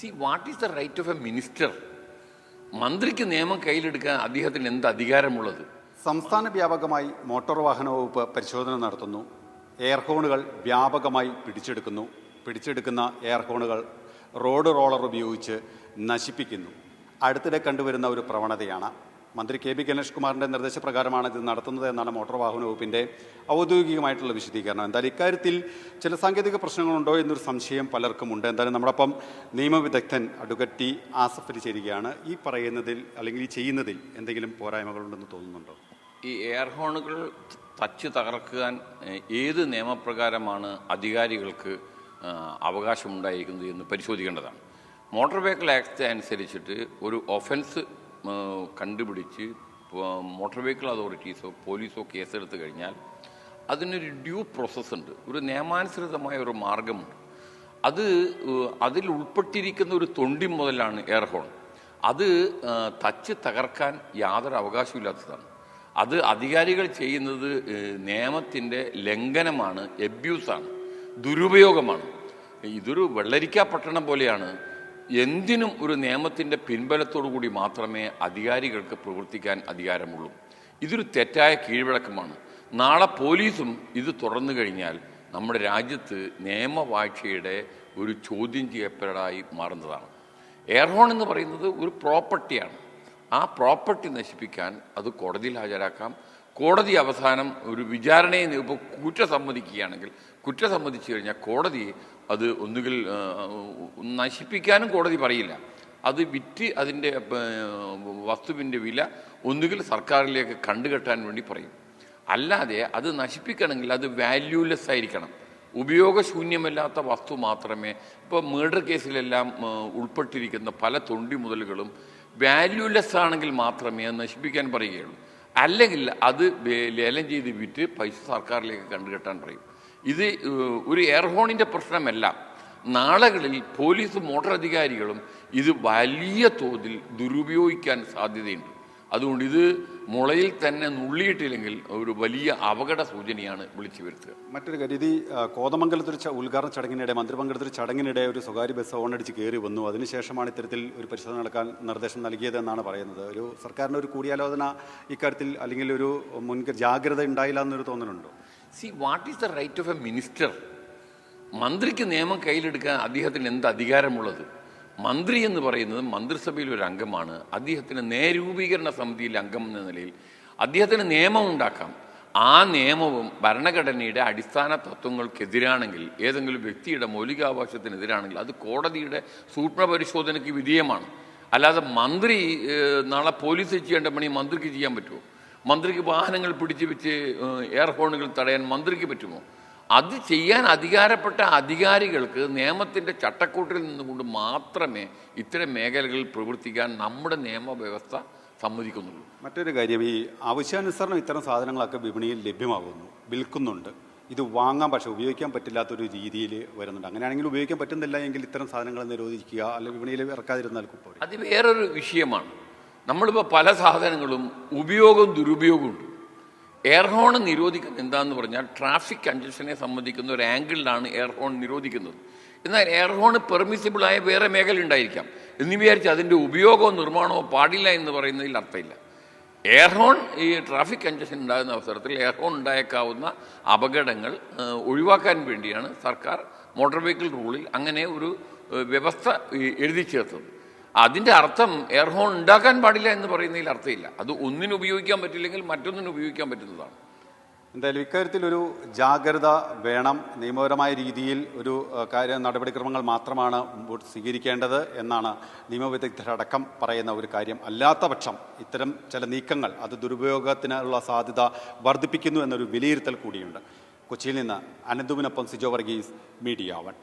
See what is the right of a minister മന്ത്രിക്ക് നിയമം കയ്യിലെടുക്കാൻ അദ്ദേഹത്തിന് എന്ത് അധികാരമുള്ളത്? സംസ്ഥാന വ്യാപകമായി മോട്ടോർ വാഹന വകുപ്പ് പരിശോധന നടത്തുന്നു. എയർ ഹോണുകൾ വ്യാപകമായി പിടിച്ചെടുക്കുന്നു. പിടിച്ചെടുക്കുന്ന എയർ ഹോണുകൾ റോഡ് റോളർ ഉപയോഗിച്ച് നശിപ്പിക്കുന്നു. അടുത്തിടെ കണ്ടുവരുന്ന ഒരു പ്രവണതയാണ് മന്ത്രി കെ പി ഗണേഷ് കുമാറിന്റെ നിർദ്ദേശപ്രകാരമാണ് ഇത് നടത്തുന്നത് എന്നാണ് മോട്ടോർ വാഹന വകുപ്പിന്റെ ഔദ്യോഗികമായിട്ടുള്ള വിശദീകരണം. എന്തായാലും ഇക്കാര്യത്തിൽ ചില സാങ്കേതിക പ്രശ്നങ്ങളുണ്ടോ എന്നൊരു സംശയം പലർക്കും ഉണ്ട് എന്തായാലും നമ്മളപ്പം നിയമവിദഗ്ധൻ അഡ്വക്കറ്റ് ടി ആസഫ് ചേരുകയാണ് ഈ പറയുന്നതിൽ അല്ലെങ്കിൽ ഈ ചെയ്യുന്നതിൽ എന്തെങ്കിലും പോരായ്മകളുണ്ടെന്ന് തോന്നുന്നുണ്ടോ? ഈ എയർ ഹോണുകൾ തച്ച് തകർക്കാൻ ഏത് നിയമപ്രകാരമാണ് അധികാരികൾക്ക് അവകാശമുണ്ടായിരിക്കുന്നത് എന്ന് പരിശോധിക്കേണ്ടതാണ്. മോട്ടോർ വെഹിക്കിൾ ആക്ട് അനുസരിച്ചിട്ട് ഒരു ഒഫൻസ് കണ്ടുപിടിച്ച് മോട്ടോർ വെഹിക്കിൾ അതോറിറ്റീസോ പോലീസോ കേസെടുത്തു കഴിഞ്ഞാൽ അതിനൊരു ഡ്യൂ പ്രോസസ്സ് ഉണ്ട്. ഒരു നിയമാനുസൃതമായ ഒരു മാർഗമുണ്ട്. അത് അതിൽ ഉൾപ്പെട്ടിരിക്കുന്ന ഒരു തൊണ്ടി മുതലാണ് എയർ ഹോൺ അത് തച്ച് തകർക്കാൻ യാതൊരു അവകാശമില്ലാത്തതാണ് അത് അധികാരികൾ ചെയ്യുന്നത് നിയമത്തിന്റെ ലംഘനമാണ് എബ്യൂസാണ് ദുരുപയോഗമാണ്. ഇതൊരു വെള്ളരിക്കാ പട്ടണം പോലെയാണ് എന്തിനും ഒരു നിയമത്തിന്റെ കൂടി മാത്രമേ അധികാരികൾക്ക് പ്രവർത്തിക്കാൻ അധികാരമുള്ളൂ. ഇതൊരു തെറ്റായ കീഴ്വഴക്കമാണ്. നാളെ പോലീസും ഇത് തുറന്നു കഴിഞ്ഞാൽ നമ്മുടെ രാജ്യത്ത് നിയമവാഴ്ചയുടെ ഒരു ചോദ്യം ചെയ്യപ്പെടായി മാറുന്നതാണ്. എയർഹോൺ എന്ന് പറയുന്നത് ഒരു പ്രോപ്പർട്ടിയാണ്. ആ പ്രോപ്പർട്ടി നശിപ്പിക്കാൻ അത് കോടതിയിൽ ഹാജരാക്കാം. കോടതി അവസാനം ഒരു വിചാരണയെ ഇപ്പോൾ കുറ്റം സമ്മതിക്കുകയാണെങ്കിൽ സമ്മതിച്ചു കഴിഞ്ഞാൽ കോടതി അത് ഒന്നുകിൽ നശിപ്പിക്കാനും കോടതി പറയില്ല. അത് വിറ്റ് അതിന്റെ വസ്തുവിന്റെ വില ഒന്നുകിൽ സർക്കാരിലേക്ക് കണ്ടുകെട്ടാൻ വേണ്ടി പറയും. അല്ലാതെ അത് നശിപ്പിക്കണമെങ്കിൽ അത് വാല്യൂലെസ് ആയിരിക്കണം. ഉപയോഗശൂന്യമല്ലാത്ത വസ്തു മാത്രമേ ഇപ്പോൾ മേഡർ കേസിലെല്ലാം ഉൾപ്പെട്ടിരിക്കുന്ന പല തൊണ്ടി മുതലുകളും വാല്യൂലെസ് ആണെങ്കിൽ മാത്രമേ നശിപ്പിക്കാൻ പറയുകയുള്ളൂ. അല്ലെങ്കിൽ അത് ലേലം ചെയ്ത് വിറ്റ് പൈസ സർക്കാരിലേക്ക് കണ്ടുകെട്ടാൻ പറയും. ഇത് ഒരു എയർഹോണിന്റെ പ്രശ്നമല്ല നാളുകളിൽ പോലീസും മോട്ടോർ അധികാരികളും ഇത് വലിയ തോതിൽ ദുരുപയോഗിക്കാൻ സാധ്യതയുണ്ട്. അതുകൊണ്ട് ഇത് മുളയിൽ തന്നെ നുള്ളിയിട്ടില്ലെങ്കിൽ ഒരു വലിയ അപകട സൂചനയാണ് വിളിച്ചു വരുത്തുക. മറ്റൊരു കരുതി കോതമംഗലത്തൊരു ഉദ്ഘാടന ചടങ്ങിനിടെ മന്ത്രി പങ്കെടുത്തൊരു ചടങ്ങിനിടെ ഒരു സ്വകാര്യ ബസ് ഓണടിച്ച് കയറി വന്നു. അതിനുശേഷമാണ് ഇത്തരത്തിൽ ഒരു പരിശോധന നടക്കാൻ നിർദ്ദേശം നൽകിയതെന്നാണ് പറയുന്നത്. ഒരു സർക്കാരിന്റെ ഒരു കൂടിയാലോചന ഇക്കാര്യത്തിൽ അല്ലെങ്കിൽ ഒരു മുൻ ജാഗ്രത ഉണ്ടായില്ല എന്നൊരു തോന്നലുണ്ടോ? See what is the right of a minister മന്ത്രിക്ക് നിയമം കയ്യിലെടുക്കാൻ അദ്ദേഹത്തിന് എന്ത് അധികാരമുള്ളത്? മന്ത്രി എന്ന് പറയുന്നത് മന്ത്രിസഭയിൽ ഒരു അംഗമാണ്. അദ്ദേഹത്തിന് നേരൂപീകരണ സമിതിയിലെ അംഗം എന്ന നിലയിൽ അദ്ദേഹത്തിന് നിയമം ഉണ്ടാക്കാം. ആ നിയമവും ഭരണഘടനയുടെ അടിസ്ഥാന തത്വങ്ങൾക്കെതിരാണെങ്കിൽ ഏതെങ്കിലും വ്യക്തിയുടെ മൗലികാവകാശത്തിനെതിരാണെങ്കിൽ അത് കോടതിയുടെ സൂക്ഷ്മ പരിശോധനയ്ക്ക് വിധേയമാണ്. അല്ലാതെ മന്ത്രി നാളെ പോലീസ് ചെയ്യേണ്ട പണി മന്ത്രിക്ക് ചെയ്യാൻ പറ്റുമോ? മന്ത്രിക്ക് വാഹനങ്ങൾ പിടിച്ചു വെച്ച് ഏഹ്, എയർ ഹോണുകൾ തടയാൻ മന്ത്രിക്ക് പറ്റുമോ? അത് ചെയ്യാൻ അധികാരപ്പെട്ട അധികാരികൾക്ക് നിയമത്തിന്റെ ചട്ടക്കൂട്ടിൽ നിന്നുകൊണ്ട് മാത്രമേ ഇത്തരം മേഖലകളിൽ പ്രവർത്തിക്കാൻ നമ്മുടെ നിയമവ്യവസ്ഥ സമ്മതിക്കുന്നുള്ളൂ. മറ്റൊരു കാര്യം ഈ ആവശ്യാനുസരണം ഇത്തരം സാധനങ്ങളൊക്കെ വിപണിയിൽ ലഭ്യമാകുന്നു വിൽക്കുന്നുണ്ട്. ഇത് വാങ്ങാൻ പക്ഷേ ഉപയോഗിക്കാൻ പറ്റില്ലാത്തൊരു രീതിയിൽ വരുന്നുണ്ട്. അങ്ങനെയാണെങ്കിൽ ഉപയോഗിക്കാൻ പറ്റുന്നില്ല എങ്കിൽ ഇത്തരം സാധനങ്ങൾ നിരോധിക്കുക അല്ലെങ്കിൽ വിപണിയിൽ ഇറക്കാതിരുന്നാൽ കുപ്പം അത് വേറൊരു വിഷയമാണ്. നമ്മളിപ്പോൾ പല സാധനങ്ങളും ഉപയോഗവും ദുരുപയോഗവും ഉണ്ട് എയർ ഹോൺ നിരോധിക്കുന്നത് എന്താണെന്ന് പറഞ്ഞാൽ ട്രാഫിക് കൺജഷനെ സംബന്ധിക്കുന്ന ഒരു ആംഗിളിലാണ് എയർ ഹോൺ നിരോധിക്കുന്നത്. എന്നാൽ എയർ ഹോൺ പെർമിസിബിളായ വേറെ മേഖല ഉണ്ടായിരിക്കാം. എന്ന് വിചാരിച്ച് അതിന്റെ ഉപയോഗമോ നിർമ്മാണമോ പാടില്ല എന്ന് പറയുന്നതിൽ അർത്ഥമില്ല. എയർ ഹോൺ ഈ ട്രാഫിക് കൺജഷൻ ഉണ്ടാകുന്ന അവസരത്തിൽ എയർ ഹോൺ ഉണ്ടായേക്കാവുന്ന അപകടങ്ങൾ ഒഴിവാക്കാൻ വേണ്ടിയാണ് സർക്കാർ മോട്ടോർ വെഹിക്കിൾ റൂളിൽ അങ്ങനെ ഒരു വ്യവസ്ഥ എഴുതി ചേർത്തത്. അതിന്റെ അർത്ഥം എയർ ഹോൺ ഉണ്ടാക്കാൻ പാടില്ല എന്ന് പറയുന്നതിൽ അർത്ഥമില്ല. അത് ഒന്നിന് ഉപയോഗിക്കാൻ പറ്റില്ലെങ്കിൽ മറ്റൊന്നിന് ഉപയോഗിക്കാൻ പറ്റുന്നതാണ്. എന്തായാലും ഇക്കാര്യത്തിൽ ഒരു ജാഗ്രത വേണം. നിയമപരമായ രീതിയിൽ ഒരു കാര്യ നടപടിക്രമങ്ങൾ മാത്രമാണ് സ്വീകരിക്കേണ്ടത് എന്നാണ് നിയമവിദഗ്ധരടക്കം പറയുന്ന ഒരു കാര്യം. അല്ലാത്ത പക്ഷം ഇത്തരം ചില നീക്കങ്ങൾ അത് ദുരുപയോഗത്തിനുള്ള സാധ്യത വർദ്ധിപ്പിക്കുന്നു എന്നൊരു വിലയിരുത്തൽ കൂടിയുണ്ട്. കൊച്ചിയിൽ നിന്ന് അനന്തുവിനൊപ്പം സിജോ വർഗീസ് മീഡിയ വൺ.